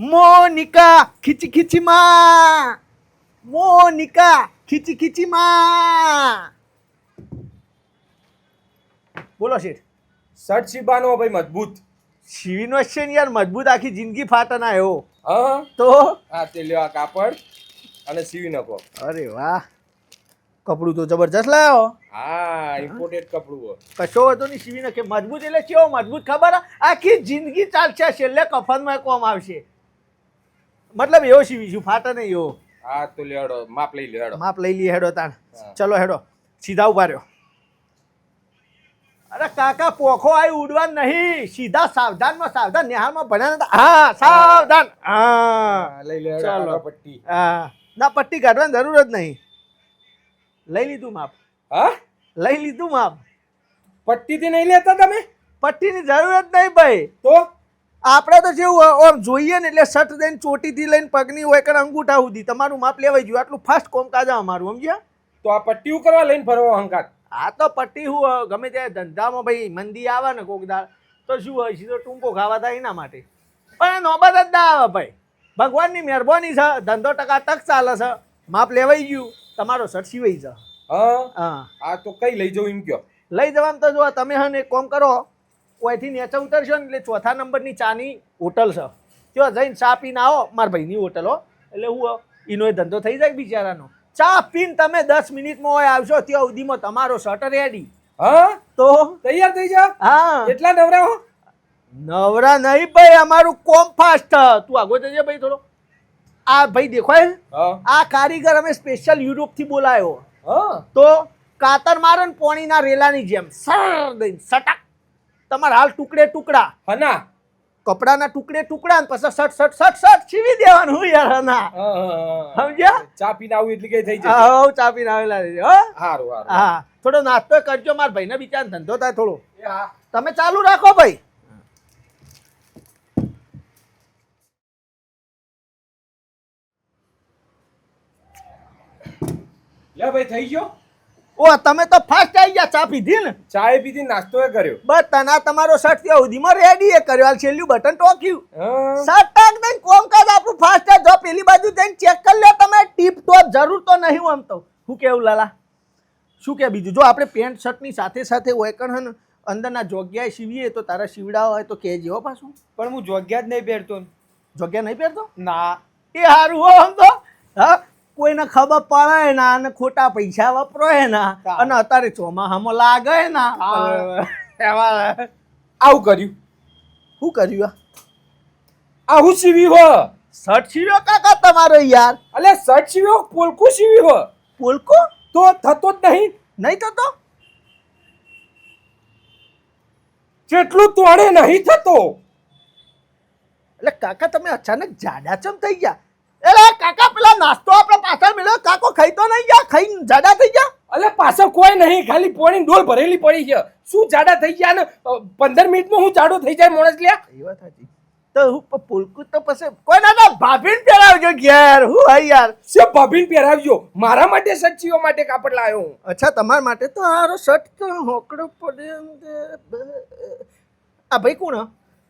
Monica ખીચી ખીચી માં. Monica ખીચી ખીચી માં. બોલો શેઠ. શર્ટ સીબાનો ભાઈ મજબૂત. શિવીનો છે ને યાર મજબૂત આખી જિંદગી ફાટના એવો. હા? તો? હા તે લ્યો આ કાપડ અને સીવી નાખો અરે વાહ. કપડું તો જબરજસ્ત લાયો. હા ઇમ્પોર્ટેડ કપડું. કશો હતો નહીં સીવી નાખે મજબૂત એટલે કેવો મજબૂત ખબર? આખી જિંદગી ચાલશે છેલ્લે કફનમાં કોમ આવશે. મતલબ એવો શિવીશું ફાટે નહીં એવો? હા તો લેડો માપ લઈ લેડો માપ લઈ લઈએ હેડો તાણ. ચલો હેડો સીધા ઊભા રહ્યો. અરે કાકા પોખો આવી ઉડવા નહીં. સીધા સાવધાનમાં સાવધાન નિહાળમાં ભણ્યા નતા. હા સાવધાન. હા. હા, લઈ લે ચાલો. પટ્ટી. હા. ના પટ્ટી કાઢવાની જરૂર જ નહીં. લઈ લીધું માપ. હા? લઈ લીધું માપ. પટ્ટીથી નહીં લેતા તમે? પટ્ટીની જરૂર જ નહીં ભાઈ. તો? આપણે તો જેવું ઓમ જોઈએ ને એટલે શર્ટ દઈને ચોટીથી લઈને પગની હોય કે અંગૂઠા સુધી તમારું માપ લેવાઈ ગયું આટલું ફાસ્ટ કોમ કાજા અમારું સમજ્યા? તો આ પટ્ટી કરવા લઈને ફરવો અહંકાર? આ તો પટ્ટી હું ગમે તે ધંધામાં ભાઈ મંદી આવે ને કોક દાળ તો શું હોય સીધો ટૂંકો ખાવા થાય એના માટે. પણ નોબત જ ના આવે ભાઈ. ભગવાનની મહેરબાની છે ધંધો ટકા તક ચાલે છે માપ લેવાઈ ગયું તમારો શર્ટ સિવાય છે હા? આ તો કઈ લઈ જવું એમ કયો? લઈ જવાનું તો જો તમે હને કોમ કરો ઓયથી નીચે ઉતરશો ને એટલે ચોથા નંબરની ચાની હોટલ છે. ત્યાં જઈને ચા પીને આવો મારા ભાઈની હોટલ હો. એટલે હું એનો એ ધંધો થઈ જાય બિચારાનો. ચા પીને તમે દસ મિનિટમાં હોય આવશો ત્યાં સુધીમાં તમારો શર્ટ રેડી હા? તો? તૈયાર થઈ જાઓ? હા. એટલા નવરા હો? નવરા નહીં ભાઈ અમારું કોમ ફાસ્ટ તું આગો જજે ભાઈ થોડો. આ ભાઈ દેખાય? આ કારીગર અમે સ્પેશિયલ યુરોપથી બોલાયો. હા. તો કાતર મારે ને પોણીના રેલાની જેમ સર દઈને સટક તમારા હાલ ટુકડે ટુકડા. હના. કપડાના ટુકડે ટુકડા પછી સટ સટ સટ સટ છીવી દેવાનું હું યાર હના. સમજ્યા? ચા પીને આવું એટલે કે થઈ જાય હા ચા પીને આવેલા રહેજો, હારું હારું. હા થોડો નાસ્તો કરજો મારા ભાઈને બિચાર ધંધો થાય થોડો. તમે ચાલુ રાખો ભાઈ. લે ભાઈ થઈ ગયો? ઓ તમે તો ફાસ્ટ આવી ગયા ચા પીધી ને? ચાય પીધી નાસ્તો એ કર્યો. બસ તના તમારો શર્ટ ત્યાં સુધીમાં રેડી એ કર્યો. હાલ છેલ્લું બટન ટોક્યું. શર્ટ ટાંક દઈને કોમ કાજ આપણું ફાસ્ટ જ જો પેલી બાજુ જઈને ચેક કરી લો તમે. ટીપ તો જરૂર તો નહીં આમ તો. શું કેવું લાલા? શું કે બીજું? જો આપણે પેન્ટ શર્ટની સાથે સાથે વેકણ હન અંદરના જોગ્યાએ સીવીએ તો તારા સીવડાવા હોય તો કહેજે હો પાછું. પણ હું જોગ્યા જ નહીં પહેરતો. જોગ્યા નહીં પહેરતો? ના. એ સારું હો આમ તો. હા? કોઈને ખબર પડે ના અને ખોટા પૈસા વપરાય ના. અને અત્યારે ચોમાસામાં લાગે ના. આવું કર્યું. શું કર્યું આ? આ હું સીવી હો. શર્ટ સીવ્યો કાકા તમારો યાર? અલે શર્ટ સીવ્યો? પોલકું સીવી હો? પોલકું તો થતો જ નહીં. નહીં થતો? જેટલું તોડે નહીં થતો. એટલે કાકા તમે અચાનક જાડા ચમ થઈ ગયા. એટલે કાકા પેલા નાસ્તો આપણે પાછળ મળ્યો કાકો ખાઈ તો નહીં ગયા? ખાઈને જાડા થઈ ગયા? અલે પાછળ કોઈ નહીં. ખાલી પોણી ડોલ ભરેલી પડી છે. શું જાડા થઈ ગયા ને? પંદર મિનિટમાં હું જાડો થઈ જાય માણસ લ્યા? એ વાત તો હું પુલકું તો પછી કોઈ ના ના ભાભીને પહેરાવજો ઘેર. હું હા યાર. સે ભાભીને પહેરાવજો મારા માટે સચ્ચીઓ માટે કાપડ લાવ્યો હું. અચ્છા તમારા માટે તો હારો શર્ટ તો હોકડો પડે આ ભાઈ કોણ?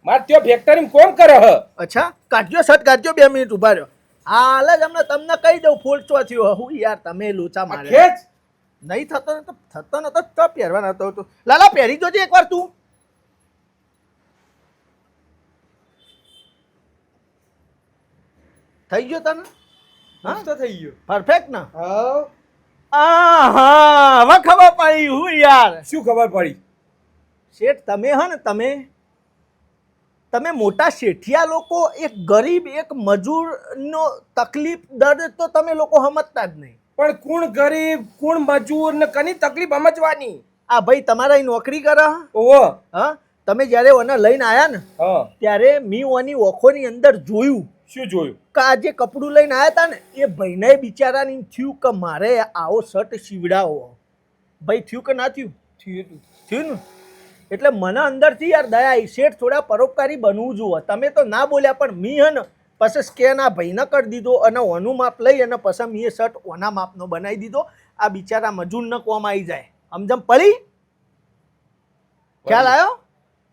મારે ત્યાં ફેક્ટરીમાં કોમ કરે હ. અચ્છા કાઢજો શર્ટ કાઢજો બે મિનિટ ઊભા રહ્યો. હાલ જ હમણાં તમને કહી દઉં ફૂલ ચો થયો હું યાર તમે લોચા મારે. નહીં થતો ને તો થતો નતો તો પહેરવા નતો તો લાલા પહેરી જોજે એકવાર તું. થઈ ગયો તને? હા? તો થઈ ગયો. પરફેક્ટ ને? હા. આહા હવે ખબર પડી હું યાર. શું ખબર પડી? શેઠ તમે હે ને તમે તમે મોટા શેઠિયા લોકો એક ગરીબ એક મજૂરનો તકલીફ દર્દ તો તમે લોકો સમજતા જ નહીં. પણ કોણ ગરીબ કોણ મજૂર ને કની તકલીફ સમજવાની? આ ભાઈ તમારા નોકરી કરે હા? ઓહો. હા? તમે જ્યારે ઓને લઈને આયા ને ત્યારે મી ઓની ઓખોની અંદર જોયું. શું જોયું? કે આ જે કપડું લઈને આવ્યા હતા ને એ ભાઈને બિચારાને થયું કે મારે આવો શર્ટ સીવડાવો. ભાઈ થયું કે ના થયું? થયું થયું ને? એટલે મને અંદરથી યાર દયા આવી શેઠ થોડા પરોપકારી બનવું જુઓ. તમે તો ના બોલ્યા પણ મી હન પછી સ્કેન આ ભાઈને કરી દીધો અને ઓનું માપ લઈ અને પછી મીએ શર્ટ ઓના માપનો બનાવી દીધો. આ બિચારા મજૂરને કોમ આવી જાય. સમજમ પડી? ખ્યાલ આવ્યો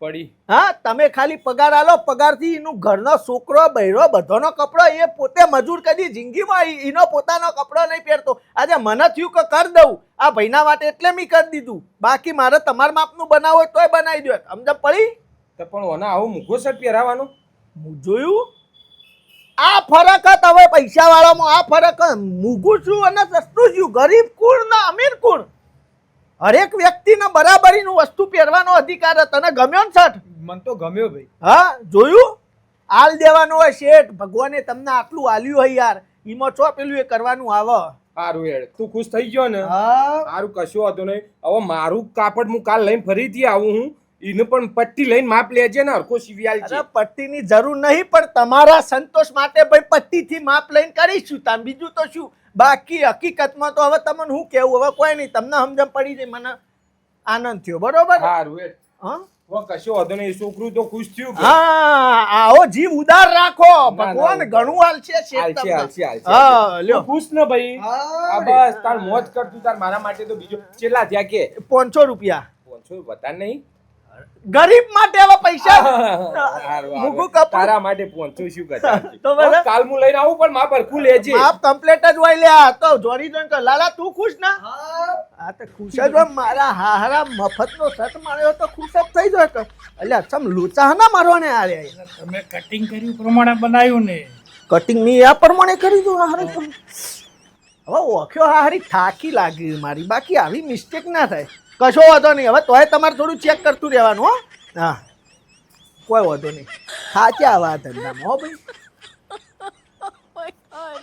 પડી. હા તમે ખાલી પગાર આલો પગારથી એનું ઘરનો છોકરો બૈરો બધાનો કપડો એ પોતે મજૂર કદી જિંદગીમાં એનો પોતાનો કપડો નહીં પહેરતો. આજે મને થયું કે કરી દઉં. આ ભાઈના માટે એટલે મેં કરી દીધું. બાકી મારે તમારા માપનું બનાવો તોય બનાવી દો. સમજ પડી? તો પણ ઓના આવું મૂકો શર્ટ પહેરાવાનો? હું જોયું? આ ફરક જ હવે પૈસા વાળામાં આ ફરક. મૂઘું છું અને સસ્તું છું. ગરીબ કુળ ને અમીર કુળ. હરેક વ્યક્તિને બરાબરીનું વસ્તુ પહેરવાનો અધિકાર. તને ગમ્યો ને શર્ટ? મને તો ગમ્યો ભાઈ. હા જોયું? આલ દેવાનો હોય શેઠ ભગવાને તમને આટલું આલ્યું હોય યાર. ઈમાં છો પેલું એ કરવાનું આવો? સારું હેડ તું ખુશ થઈ ગયો ને? હા. સારું કશું હતું નહીં. હવે મારું કાપડ હું કાલ લઈને ફરીથી આવું હું. એને પણ પટ્ટી લઈને માપ લેજે ને હરખો સિવિયાલ છે પટ્ટીની જરૂર નહીં પણ તમારા સંતોષ માટે ભાઈ પટ્ટીથી માપ લઈને કરીશું. તામ બીજું તો શું? બાકી હકીકતમાં તો હવે તમને હું કેવું હવે કોઈ નહીં તમને સમજણ પડી જાય મને આનંદ થયો બરોબર? સારું હા? કશું નહીં છોકરું તો ખુશ થયું હા આવો જીવ ઉદાર રાખો. ભગવાન ના. ઘણું હાલશે શેઠ હાલશે, હાલશે, હાલશે. હા લ્યો. ખુશ ને ભાઈ? હા, બસ તાર મોજ કર તાર મારા માટે તો બીજો ચેલા થયા કે. રૂપિયા. પોનસો બતા નહીં? ગરીબ માટે આવા પૈસા મુગુ મૂકું તારા માટે પહોંચ્યું શું કરતા તો બસ કાલમુ લઈને આવું પણ માપ હરખું લેજે આપ કમ્પ્લેટ જ હોય લ્યા તો જોરી જોઈને કે લાલા તું ખુશ ના? હા. તો ખુશ જ મારા મફત મફતનો સત માર્યો તો ખુશ જ થઈ જાય તો અલ્યા સમ લોચા ના મારવાને આ રે તમે કટિંગ કર્યું પ્રમાણે બનાવ્યું ને. કટિંગ મી આ પ્રમાણે કરી દો હારે. તમે. હવે ઓખ્યો હારી થાકી લાગી મારી. બાકી આવી મિસ્ટેક ના થાય. કશો વાંધો નહીં. હવે તોય તમારે થોડું ચેક કરતું રહેવાનું, હો. હા. કોઈ વાંધો નહીં. સાચા વાત ધંધામાં હો ભાઈ. Oh.